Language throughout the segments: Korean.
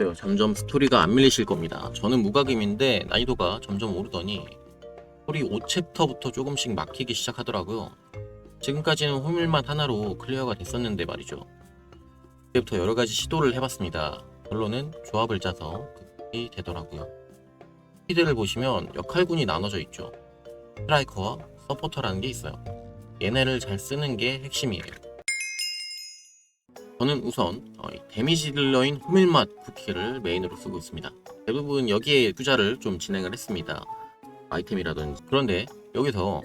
안녕하세요. 점점 스토리가 안 밀리실 겁니다. 저는 무각임인데 난이도가 점점 오르더니 스토리 5챕터부터 조금씩 막히기 시작하더라고요. 지금까지는 호밀만 하나로 클리어가 됐었는데 말이죠. 그때부터 여러 가지 시도를 해봤습니다. 결론은 조합을 짜서 극복이 되더라고요. 피드를 보시면 역할군이 나눠져 있죠. 스트라이커와 서포터라는 게 있어요. 얘네를 잘 쓰는 게 핵심이에요. 저는 우선 어, 이 데미지 딜러인 호밀맛 쿠키를 메인으로 쓰고 있습니다. 대부분 여기에 투자를 좀 진행을 했습니다. 아이템이라든지 그런데 여기서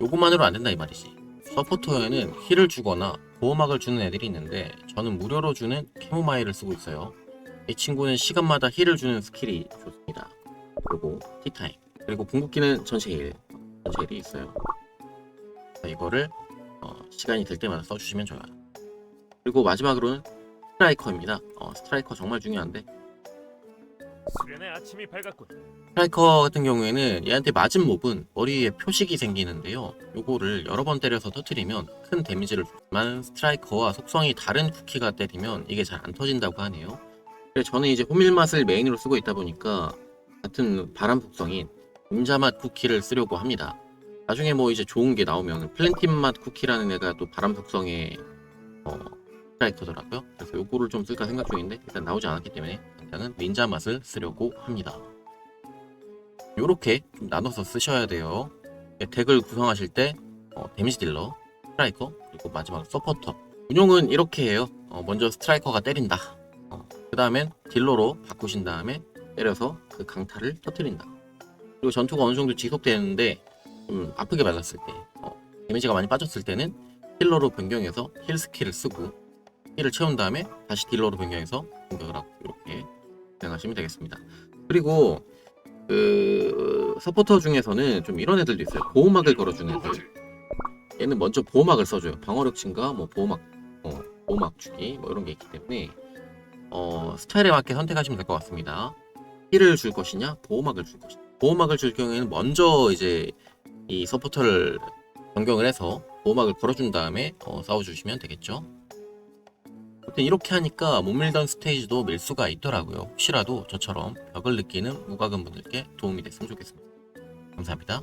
요것만으로 안 된다 이 말이지. 서포터에는 힐을 주거나 보호막을 주는 애들이 있는데 저는 무료로 주는 캐모마일을 쓰고 있어요. 이 친구는 시간마다 힐을 주는 스킬이 좋습니다. 그리고 티타임 그리고 궁극기는 전체 힐 전체 힐이 있어요. 이거를 어, 시간이 될 때마다 써주시면 좋아요. 그리고 마지막으로는 스트라이커입니다. 어, 스트라이커 정말 중요한데. 스트라이커 같은 경우에는 얘한테 맞은 몹은 머리에 표식이 생기는데요. 요거를 여러 번 때려서 터트리면 큰 데미지를 주지만 스트라이커와 속성이 다른 쿠키가 때리면 이게 잘 안 터진다고 하네요. 그래서 저는 이제 호밀맛을 메인으로 쓰고 있다 보니까 같은 바람 속성인 임자맛 쿠키를 쓰려고 합니다. 나중에 뭐 이제 좋은 게 나오면 플랜틴 맛 쿠키라는 애가 또 바람 속성의 어, 라이커더라고요. 그래서 요거를 좀 쓸까 생각 중인데 일단 나오지 않았기 때문에 일단은 닌자 맛을 쓰려고 합니다. 요렇게 좀 나눠서 쓰셔야 돼요. 예, 덱을 구성하실 때 어, 데미지 딜러, 스트라이커, 그리고 마지막 서포터. 운용은 이렇게 해요. 어, 먼저 스트라이커가 때린다. 그 다음엔 딜러로 바꾸신 다음에 때려서 그 강타를 터트린다. 그리고 전투가 어느 정도 지속되는데 좀 아프게 맞았을 때, 어, 데미지가 많이 빠졌을 때는 힐러로 변경해서 힐 스킬을 쓰고 힐을 채운 다음에 다시 딜러로 변경해서 공격을 하고 이렇게 진행하시면 되겠습니다. 그리고 그 서포터 중에서는 좀 이런 애들도 있어요. 보호막을 걸어주는 애들. 얘는 먼저 보호막을 써줘요. 방어력 증가, 뭐 보호막, 어, 보호막 주기, 뭐 이런 게 있기 때문에 어, 스타일에 맞게 선택하시면 될 것 같습니다. 힐을 줄 것이냐, 보호막을 줄 것이냐. 보호막을 줄 경우에는 먼저 이제 이 서포터를 변경을 해서 보호막을 걸어준 다음에 어, 싸워주시면 되겠죠. 아무튼 이렇게 하니까 못 밀던 스테이지도 밀 수가 있더라고요. 혹시라도 저처럼 벽을 느끼는 무과금 분들께 도움이 됐으면 좋겠습니다. 감사합니다.